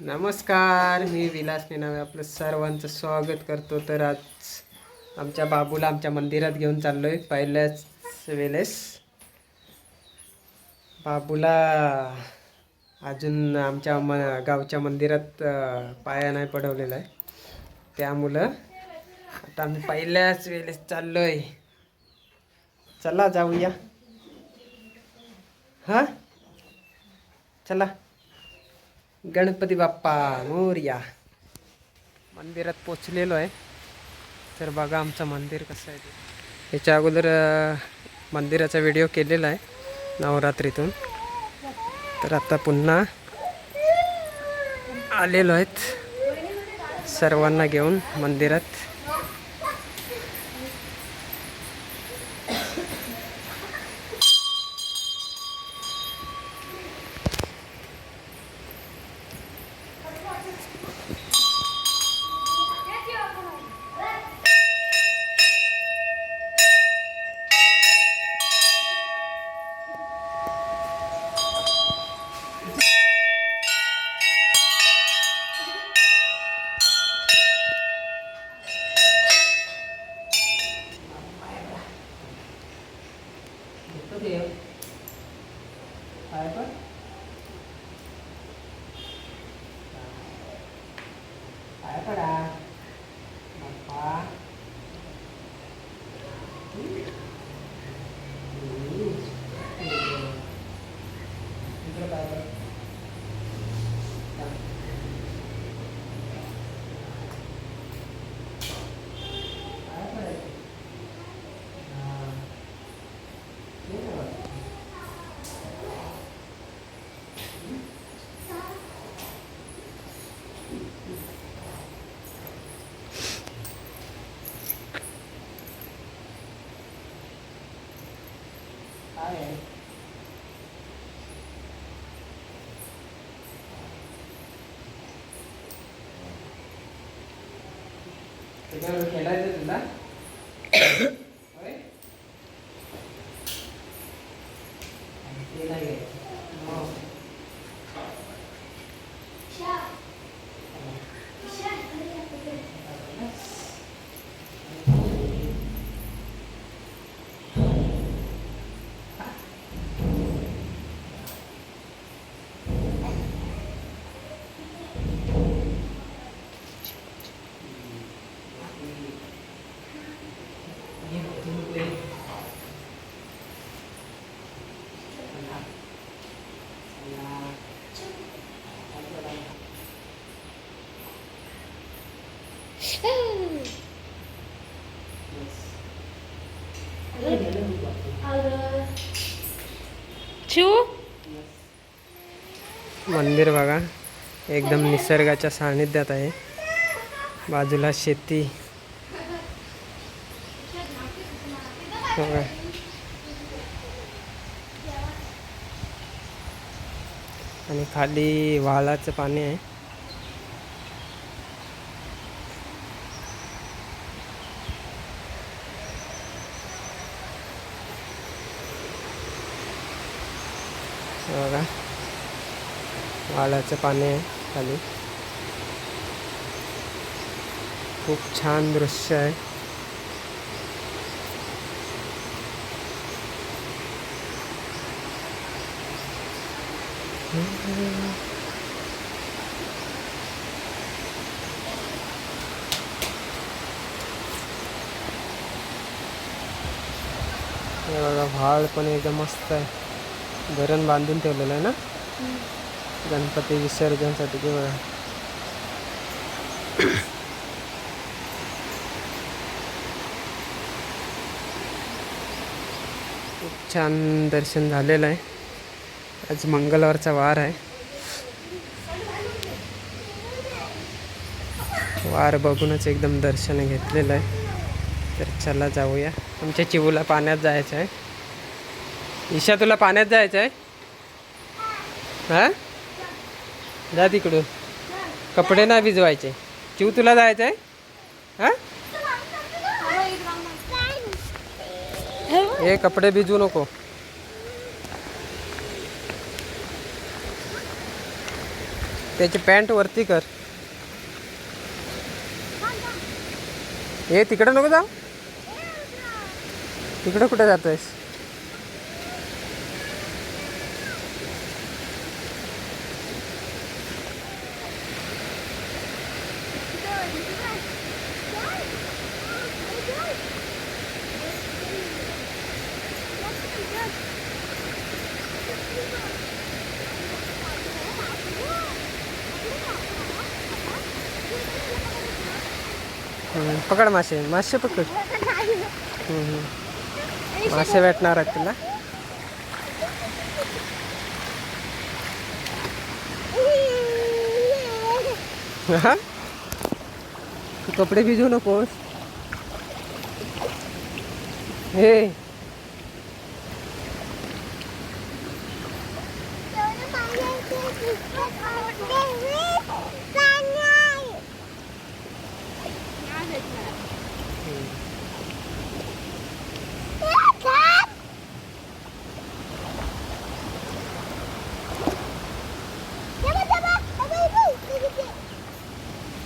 नमस्कार मी विलास नेनावे आपलं सर्वांचं स्वागत करतो. तर आज आमच्या बाबूला आमच्या मंदिरात घेऊन चाललो आहे पहिल्याच वेळेस. बाबूला अजून आमच्या म गावच्या मंदिरात पाया नाही पडवलेला आहे. त्यामुळं आता आम्ही पहिल्याच वेळेस चाललो आहे चला जाऊया. हां? चला. गणपती बाप्पा मोर्या. मंदिरात पोचलेलो आहे. तर बघा आमचं मंदिर कसं आहे ते. याच्या अगोदर मंदिराचा व्हिडिओ केलेला आहे नवरात्रीतून. तर आता पुन्हा आलेलो आहेत सर्वांना घेऊन मंदिरात. Deus. Saiba. तुला होय? ते नाही घ्यायचं. हो. शिव मंदिर बघा एकदम निसर्गाच्या सानिध्यात आहे. बाजूला शेती. आणि खाली वाळाचं पाणी आहे हे बघा वाळाचं पाणी आहे खाली. खूप छान दृश्य आहे. बघा व्हाळ पण एकदम मस्त आहे. धरण बांधून ठेवलेलं आहे ना? गणपती विसर्जनसाठी किंवा खूप छान दर्शन झालेलं आहे. आज मंगळवारचा वार आहे. वार बघूनच एकदम दर्शन घेतलेलं आहे. तर चला जाऊया. आमच्या चिवूला पाण्यात जायचं आहे. ईशा तुला पाण्यात जायचं आहे? हा? जा तिकडून. कपडे नाही भिजवायचे. चिव तुला जायचं आहे हा? हे कपडे भिजवू नको. त्याची पॅन्ट वरती कर. ए तिकडं नको जाऊ. तिकडं कुठे जातोयस? पकड मासे मासे पकड. मासे भेटणार आहेत तुला. हा? तू कपडे भिजू नकोस. हे.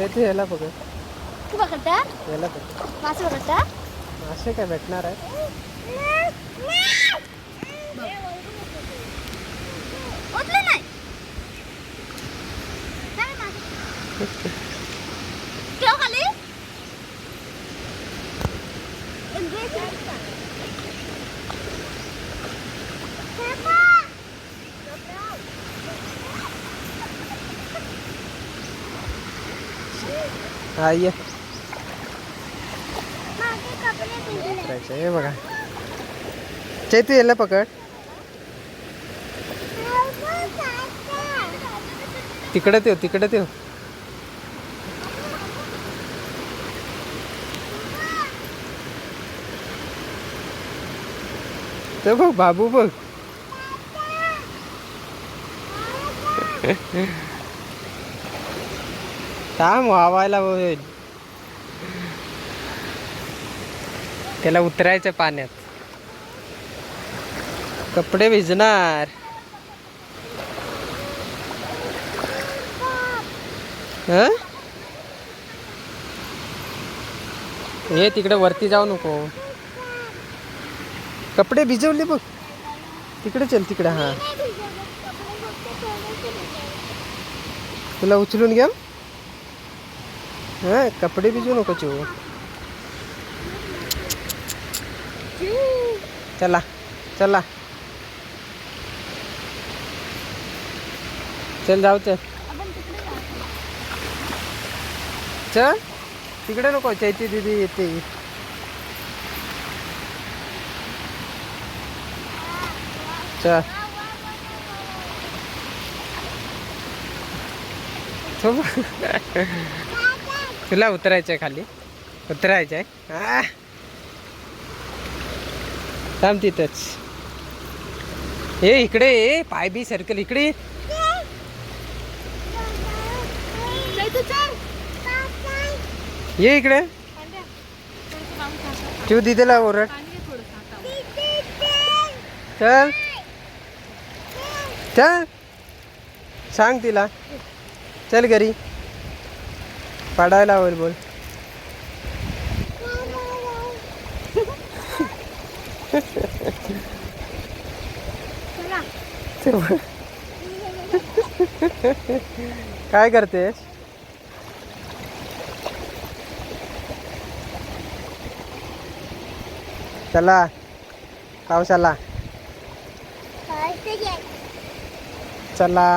ते ते याला पकड तू बघता? याला पकड मासे बघता? मासे काय भेटणार आहे ओतलं नाही काय मासे? ठेव खाली हा ये हे बघा. चैतू याला पकड. तिकडे ठेव तिकडे ठेव. ते बघ बाबू बघ. थांब वावायला होईल. त्याला उतरायचं पाण्यात. कपडे भिजणार. हे? तिकडे वरती जाऊ नको. कपडे भिजवले बघ. तिकडे चल तिकडे हा. तुला उचलून घ्या हा कपडे भिजू नको चो चला चला। चल जाऊ चल। चल तिकडे नको चैती दिदी येते। चल। तो तुला उतरायचं आहे खाली. उतरायचं आहे. थांब तिथंच. ए इकडे ये. पाय बी सर्कल. इकडे ये. इकडे. तू दिदीला ओरड. चल. चल. सांग तिला. चल घरी. पाडायला होईल बोल. चल. काय करतेस? चला पावसाला. चला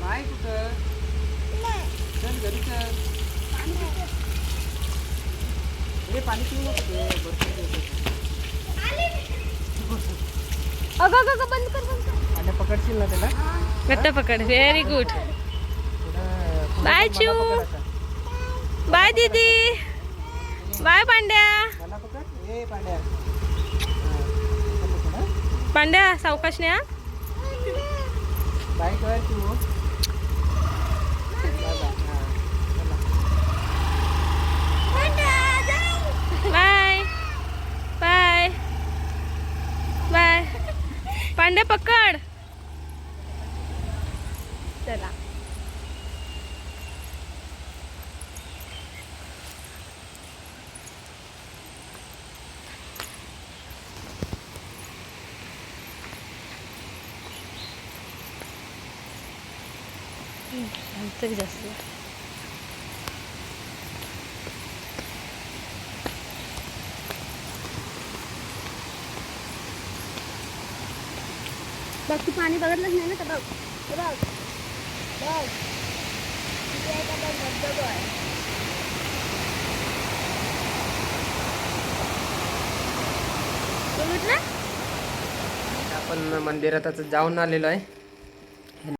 बाय कुठं चल घरी चल हे पाणी पिऊ नको अगं अगं अगं, बंद कर बंद कर. आणि पकडशील ना त्याला घट्ट पकड व्हेरी गुड बाय चिऊ. आता. बाय दीदी बाय पांड्या पांड्या हा. सावकाशने हा बाय बाय बाय हा, चला. बाय बाय बाय पांड्या पकड. चला. तरी जास्त. बघ तू पाणी बघितलंच नाही ना तर बघ. बघ. बघ. आहे का बघ आहे. आपण मंदिरात आता जाऊन आलेलो आहे.